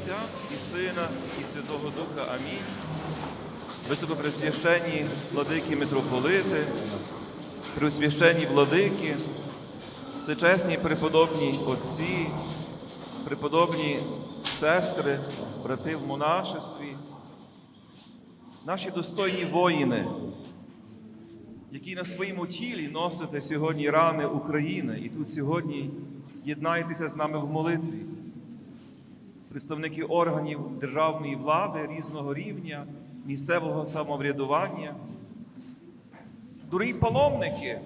Отця і Сина, і Святого Духа. Амінь. Високопресвященні владики митрополити, преосвященні владики, всечесні преподобні отці, преподобні сестри, брати в монашестві, наші достойні воїни, які на своєму тілі носите сьогодні рани України, і тут сьогодні єднаєтеся з нами в молитві. Представники органів державної влади різного рівня, місцевого самоврядування, дорогі паломники,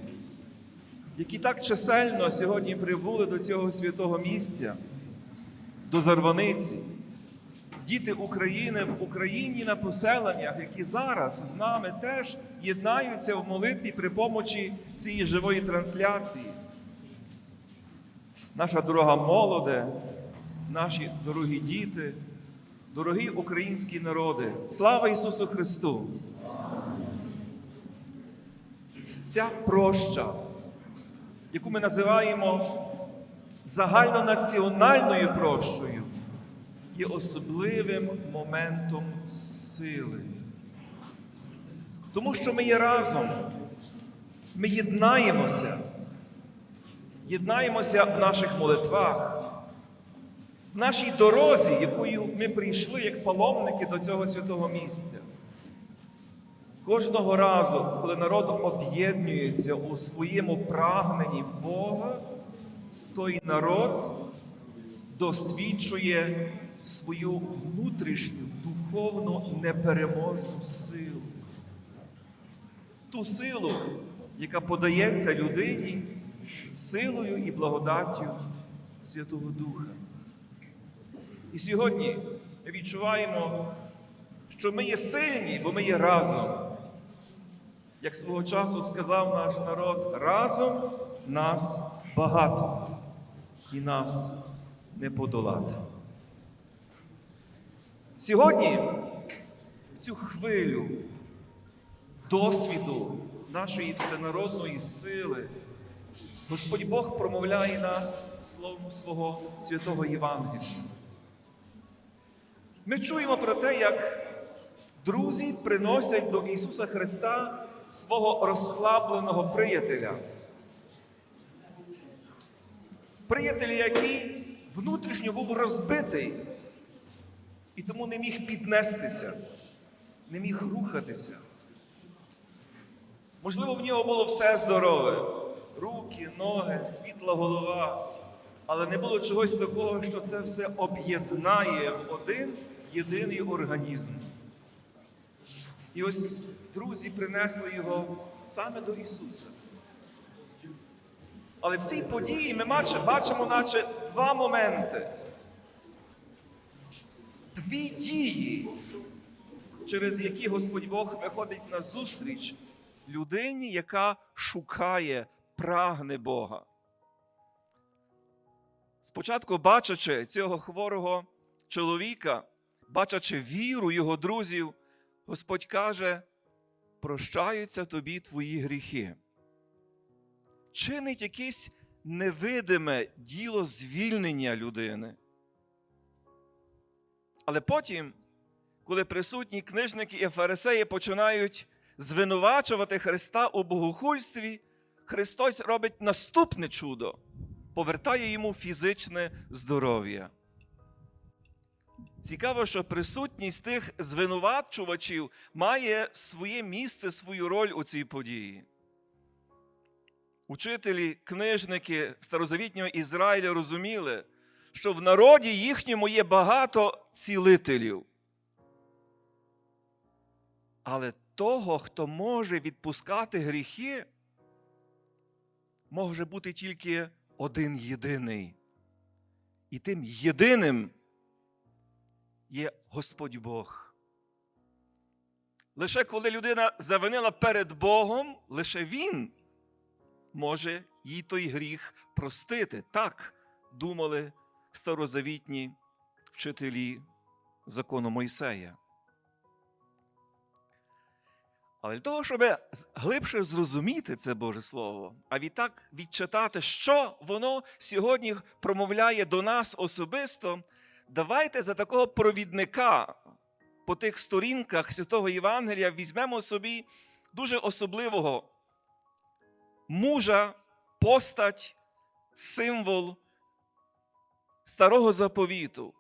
які так чисельно сьогодні прибули до цього святого місця, до Зарваниці, діти України в Україні на поселеннях, які зараз з нами теж єднаються в молитві при помочі цієї живої трансляції. Наша дорога молоде, наші дорогі діти, дорогі українські народи. Слава Ісусу Христу! Ця проща, яку ми називаємо загальнонаціональною прощою, є особливим моментом сили. Тому що ми є разом, ми єднаємося, єднаємося в наших молитвах, нашій дорозі, якою ми прийшли як паломники до цього святого місця. Кожного разу, коли народ об'єднується у своєму прагненні Бога, той народ досвідчує свою внутрішню духовну непереможну силу. Ту силу, яка подається людині силою і благодаттю Святого Духа. І сьогодні ми відчуваємо, що ми є сильні, бо ми є разом. Як свого часу сказав наш народ, разом нас багато і нас не подолати. Сьогодні в цю хвилю досвіду нашої всенародної сили Господь Бог промовляє нас словом свого святого Євангелія. Ми чуємо про те, як друзі приносять до Ісуса Христа свого розслабленого приятеля. Приятеля, який внутрішньо був розбитий і тому не міг піднестися, не міг рухатися. Можливо, в нього було все здорове: руки, ноги, світла голова, але не було чогось такого, що це все об'єднає в один єдиний організм. І ось друзі принесли його саме до Ісуса. Але в цій події ми бачимо, наче два моменти. Дві дії, через які Господь Бог виходить на зустріч людині, яка шукає, прагне Бога. Спочатку, бачачи цього хворого чоловіка, бачачи віру його друзів, Господь каже: прощаються тобі твої гріхи. Чинить якесь невидиме діло звільнення людини. Але потім, коли присутні книжники і фарисеї починають звинувачувати Христа у богохульстві, Христос робить наступне чудо, повертає йому фізичне здоров'я. Цікаво, що присутність тих звинувачувачів має своє місце, свою роль у цій події. Учителі, книжники старозавітнього Ізраїля розуміли, що в народі їхньому є багато цілителів. Але того, хто може відпускати гріхи, може бути тільки один єдиний. І тим єдиним є Господь Бог. Лише коли людина завинила перед Богом, лише Він може їй той гріх простити. Так думали старозавітні вчителі закону Мойсея. Але для того, щоб глибше зрозуміти це Боже Слово, а відтак відчитати, що воно сьогодні промовляє до нас особисто, давайте за такого провідника по тих сторінках Святого Євангелія візьмемо собі дуже особливого мужа, постать, символ старого заповіту,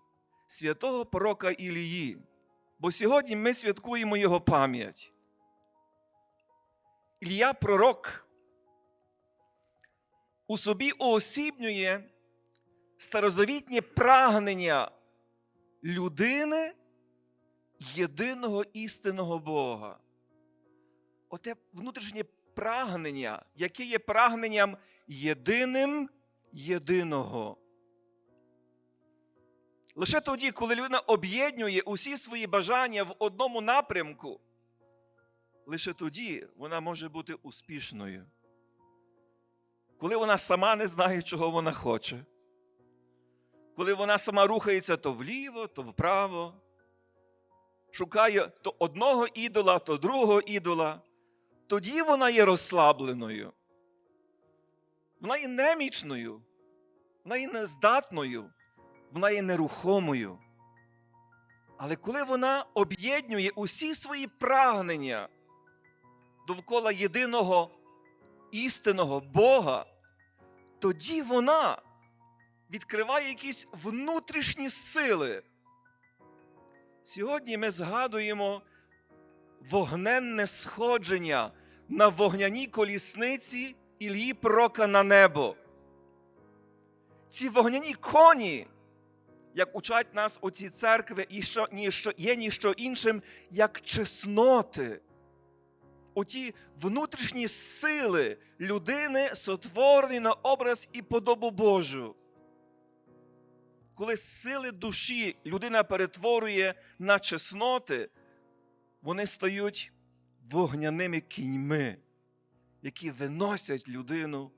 святого пророка Ілії. Бо сьогодні ми святкуємо його пам'ять. Ілія пророк у собі уосібнює старозавітнє прагнення людини єдиного істинного Бога. Оте внутрішнє прагнення, яке є прагненням єдиним єдиного. Лише тоді, коли людина об'єднує усі свої бажання в одному напрямку, лише тоді вона може бути успішною. Коли вона сама не знає, чого вона хоче, коли вона сама рухається то вліво, то вправо, шукає то одного ідола, то другого ідола, тоді вона є розслабленою. Вона є немічною, вона є нездатною, вона є нерухомою. Але коли вона об'єднує усі свої прагнення довкола єдиного істинного Бога, тоді вона відкриває якісь внутрішні сили. Сьогодні ми згадуємо вогненне сходження на вогняній колісниці Ілії Пророка на небо. Ці вогняні коні, як учать нас у цій церкві, і є ніщо іншим, як чесноти. Оті внутрішні сили людини сотворені на образ і подобу Божу. Коли сили душі людина перетворює на чесноти, вони стають вогняними кіньми, які виносять людину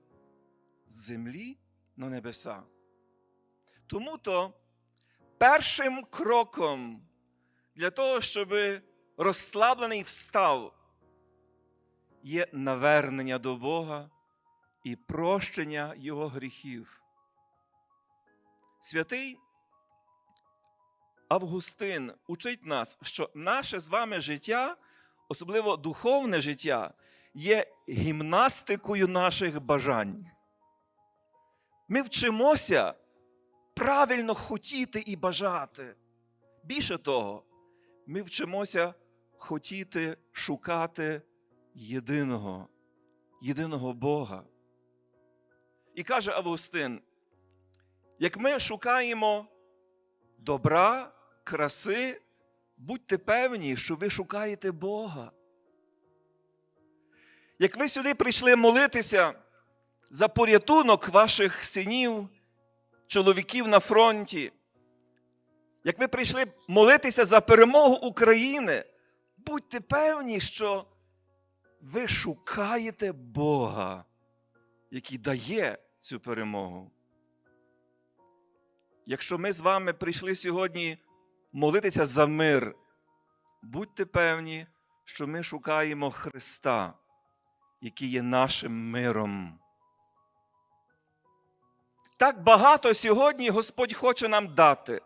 з землі на небеса. Тому то першим кроком для того, щоб розслаблений встав, є навернення до Бога і прощення Його гріхів. Святий Августин учить нас, що наше з вами життя, особливо духовне життя, є гімнастикою наших бажань. Ми вчимося правильно хотіти і бажати. Більше того, ми вчимося хотіти шукати єдиного, єдиного Бога. І каже Августин, як ми шукаємо добра, краси, будьте певні, що ви шукаєте Бога. Як ви сюди прийшли молитися за порятунок ваших синів, чоловіків на фронті, як ви прийшли молитися за перемогу України, будьте певні, що ви шукаєте Бога, який дає цю перемогу. Якщо ми з вами прийшли сьогодні молитися за мир, будьте певні, що ми шукаємо Христа, який є нашим миром. Так багато сьогодні Господь хоче нам дати.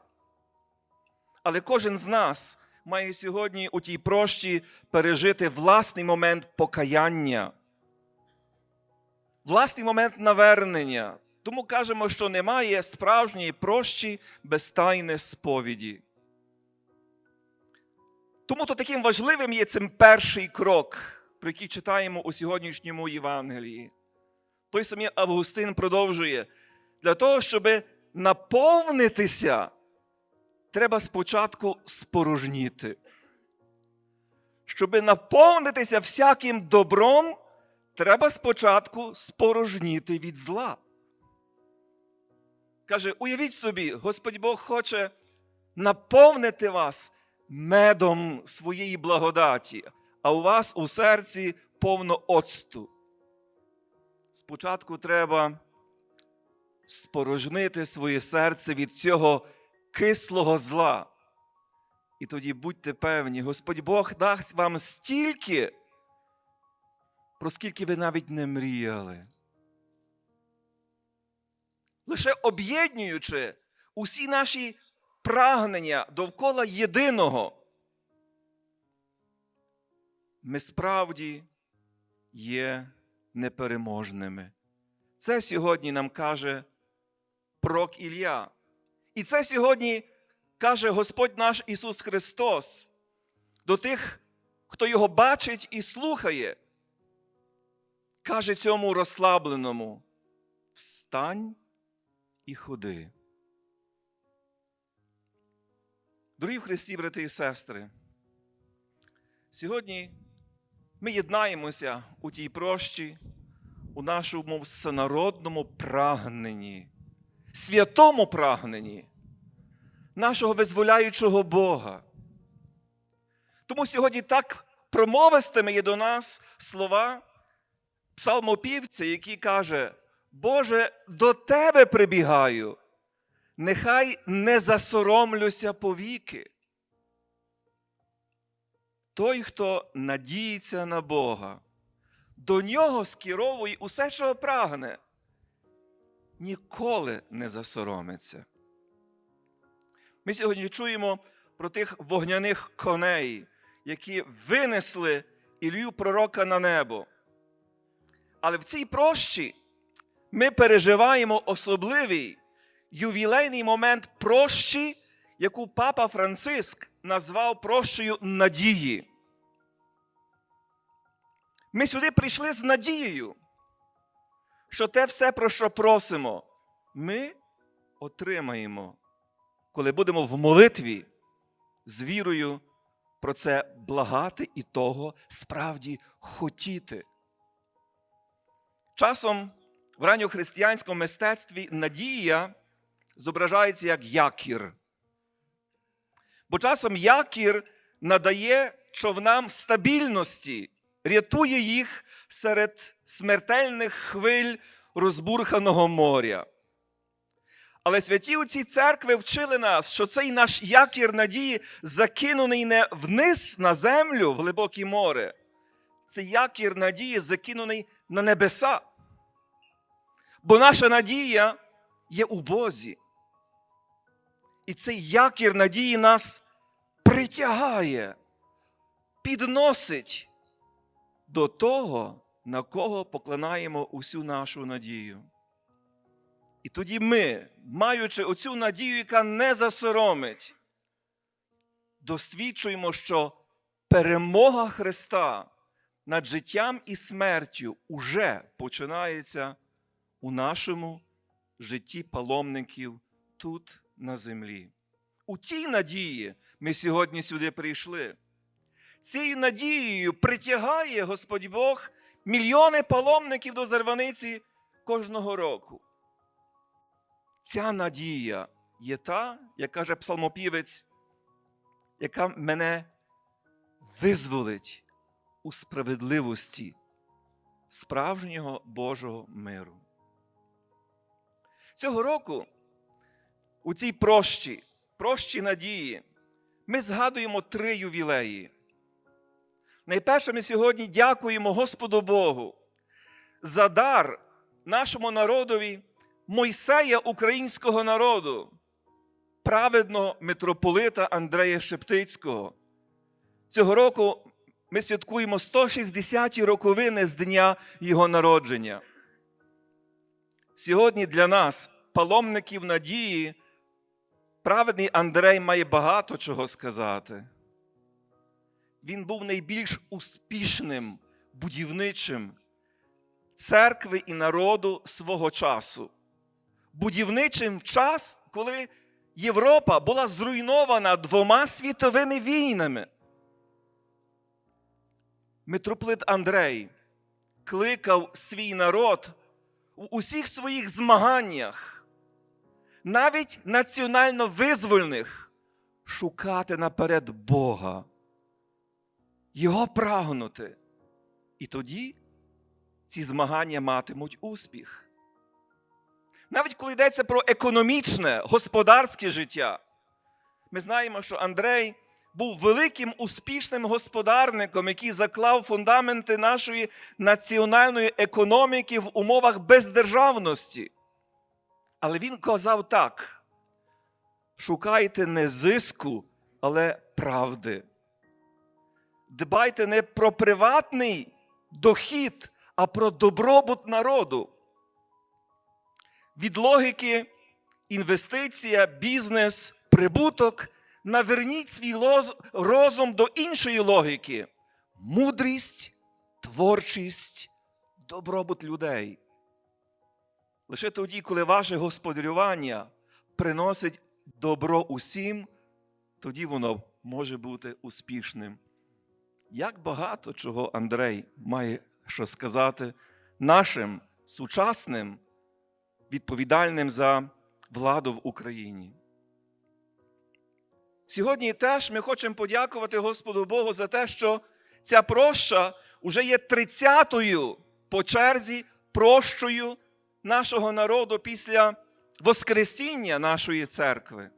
Але кожен з нас має сьогодні у тій прощі пережити власний момент покаяння, власний момент навернення. Тому кажемо, що немає справжньої прощі без тайни сповіді. Тому то таким важливим є цим перший крок, про який читаємо у сьогоднішньому Євангелії. Той самий Августин продовжує: для того, щоб наповнитися, треба спочатку спорожніти. Щоб наповнитися всяким добром, треба спочатку спорожніти від зла. Каже, уявіть собі, Господь Бог хоче наповнити вас медом своєї благодаті, а у вас у серці повно оцту. Спочатку треба спорожнити своє серце від цього кислого зла. І тоді будьте певні, Господь Бог дасть вам стільки, про скільки ви навіть не мріяли. Лише об'єднуючи усі наші прагнення довкола єдиного, ми справді є непереможними. Це сьогодні нам каже пророк Ілля. І це сьогодні каже Господь наш Ісус Христос до тих, хто його бачить і слухає. Каже цьому розслабленому: встань і ходи. Дорогі в Христі, брати і сестри, сьогодні ми єднаємося у тій прощі, у нашому всенародному прагненні, святому прагненні нашого визволяючого Бога. Тому сьогодні так промовистими є до нас слова псалмопівця, який каже: Боже, до Тебе прибігаю, нехай не засоромлюся повіки. Той, хто надіється на Бога, до нього скеровує усе, що прагне, ніколи не засоромиться. Ми сьогодні чуємо про тих вогняних коней, які винесли Ілью пророка на небо. Але в цій прощі ми переживаємо особливий ювілейний момент прощі, яку папа Франциск назвав прощею надії. Ми сюди прийшли з надією, що те все, про що просимо, ми отримаємо, коли будемо в молитві з вірою про це благати і того справді хотіти. Часом в ранньохристиянському мистецтві надія зображається як якір. Бо часом якір надає човнам стабільності, рятує їх серед смертельних хвиль розбурханого моря. Але святі отці церкви вчили нас, що цей наш якір надії закинений не вниз на землю в глибоке море. Цей якір надії закинений на небеса. Бо наша надія є у Бозі. І цей якір надії нас притягає, підносить до того, на кого поклинаємо усю нашу надію. І тоді ми, маючи оцю надію, яка не засоромить, досвідчуємо, що перемога Христа над життям і смертю уже починається у нашому житті паломників тут на землі. У тій надії ми сьогодні сюди прийшли. Цією надією притягає Господь Бог мільйони паломників до Зарваниці кожного року. Ця надія є та, як каже псалмопівець, яка мене визволить у справедливості справжнього Божого миру. Цього року у цій прощі, прощі надії, ми згадуємо три ювілеї. Найперше, ми сьогодні дякуємо Господу Богу за дар нашому народові Мойсея українського народу, праведного митрополита Андрея Шептицького. Цього року ми святкуємо 160-ті роковини з дня його народження. Сьогодні для нас, паломників надії, праведний Андрей має багато чого сказати. Він був найбільш успішним будівничим церкви і народу свого часу. Будівничим в час, коли Європа була зруйнована двома світовими війнами. Митрополит Андрей кликав свій народ у усіх своїх змаганнях, навіть національно визвольних, шукати наперед Бога, Його прагнути. І тоді ці змагання матимуть успіх. Навіть коли йдеться про економічне, господарське життя, ми знаємо, що Андрей був великим успішним господарником, який заклав фундаменти нашої національної економіки в умовах бездержавності. Але він казав так, шукайте не зиску, але правди. Дбайте не про приватний дохід, а про добробут народу. Від логіки інвестиція, бізнес, прибуток. Наверніть свій розум до іншої логіки: мудрість, творчість, добробут людей. Лише тоді, коли ваше господарювання приносить добро усім, тоді воно може бути успішним. Як багато чого Андрей має що сказати нашим сучасним, відповідальним за владу в Україні. Сьогодні теж ми хочемо подякувати Господу Богу за те, що ця проща вже є тридцятою по черзі прощою нашого народу після Воскресіння нашої церкви.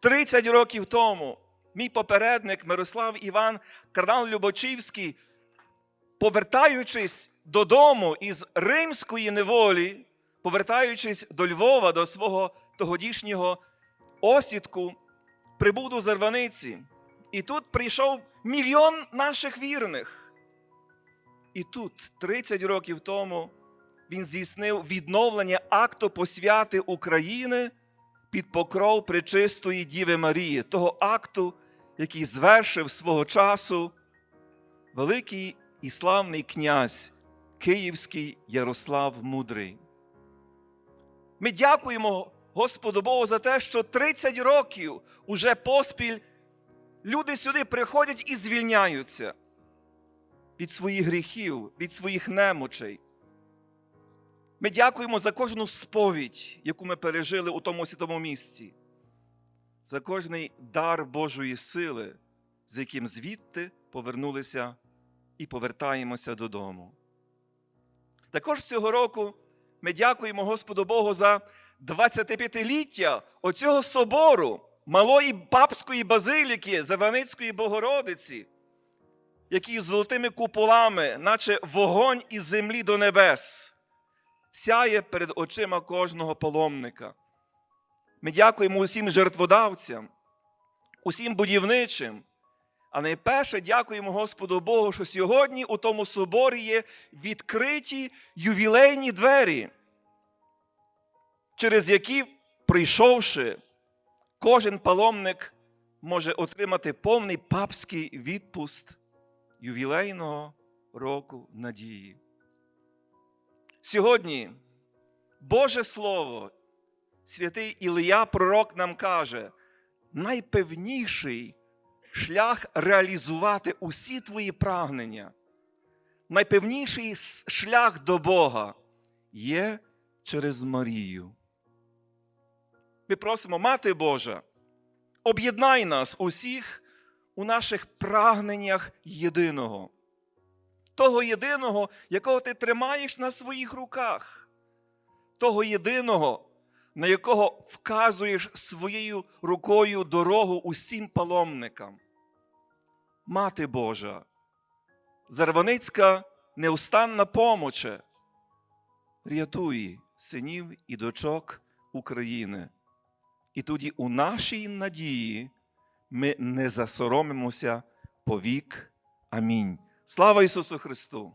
30 років тому мій попередник Мирослав Іван Кардинал Любочівський, повертаючись додому із римської неволі, повертаючись до Львова, до свого тогодішнього осідку, прибув до Зарваниці. І тут прийшов мільйон наших вірних. І тут, 30 років тому, він здійснив відновлення акту посвяти України під покров Пречистої Діви Марії, того акту, який звершив свого часу великий і славний князь Київський Ярослав Мудрий. Ми дякуємо Господу Богу за те, що 30 років уже поспіль люди сюди приходять і звільняються від своїх гріхів, від своїх немочей. Ми дякуємо за кожну сповідь, яку ми пережили у тому святому місці, за кожний дар Божої сили, з яким звідти повернулися і повертаємося додому. Також цього року ми дякуємо Господу Богу за 25-ліття оцього собору малої папської базиліки Заваницької Богородиці, який з золотими куполами, наче вогонь із землі до небес, сяє перед очима кожного паломника. Ми дякуємо усім жертводавцям, усім будівничим. А найперше дякуємо Господу Богу, що сьогодні у тому соборі є відкриті ювілейні двері, через які, прийшовши, кожен паломник може отримати повний папський відпуст ювілейного року надії. Сьогодні Боже Слово, святий Ілія Пророк нам каже, найпевніший шлях реалізувати усі твої прагнення, найпевніший шлях до Бога є через Марію. Ми просимо, Мати Божа, об'єднай нас усіх у наших прагненнях єдиного, того єдиного, якого ти тримаєш на своїх руках, того єдиного, на якого вказуєш своєю рукою дорогу усім паломникам. Мати Божа, Зарваницька неустанна помоче, рятуй синів і дочок України. І тоді у нашій надії ми не засоромимося повік. Амінь. Слава Ісусу Христу!